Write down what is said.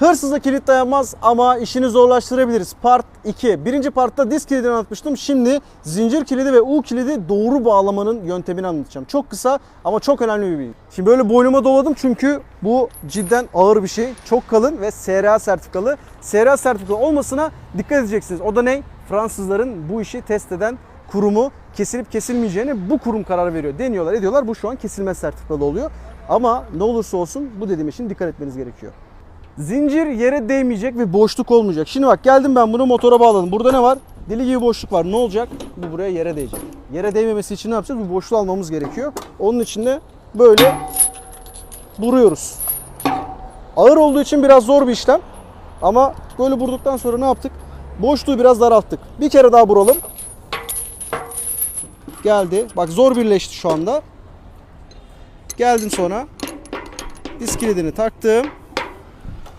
Hırsıza kilit dayanmaz ama işini zorlaştırabiliriz. Part 2. Birinci partta disk kilidini anlatmıştım. Şimdi zincir kilidi ve U kilidi doğru bağlamanın yöntemini anlatacağım. Çok kısa ama çok önemli bir bilgi. Şimdi böyle boynuma doladım çünkü bu cidden ağır bir şey. Çok kalın ve SRA sertifikalı. SRA sertifikalı olmasına dikkat edeceksiniz. O da ne? Fransızların bu işi test eden kurumu kesilip kesilmeyeceğini bu kurum karar veriyor. Deniyorlar ediyorlar. Bu şu an kesilmez sertifikalı oluyor. Ama ne olursa olsun bu dediğim için dikkat etmeniz gerekiyor. Zincir yere değmeyecek ve boşluk olmayacak. Şimdi bak geldim ben bunu motora bağladım. Burada ne var? Deli gibi boşluk var. Ne olacak? Bu buraya yere değecek. Yere değmemesi için ne yapacağız? Bu boşluğu almamız gerekiyor. Onun için de böyle vuruyoruz. Ağır olduğu için biraz zor bir işlem. Ama böyle vurduktan sonra ne yaptık? Boşluğu biraz daralttık. Bir kere daha vuralım. Geldi. Bak zor birleşti şu anda. Geldim sonra. Disk taktım.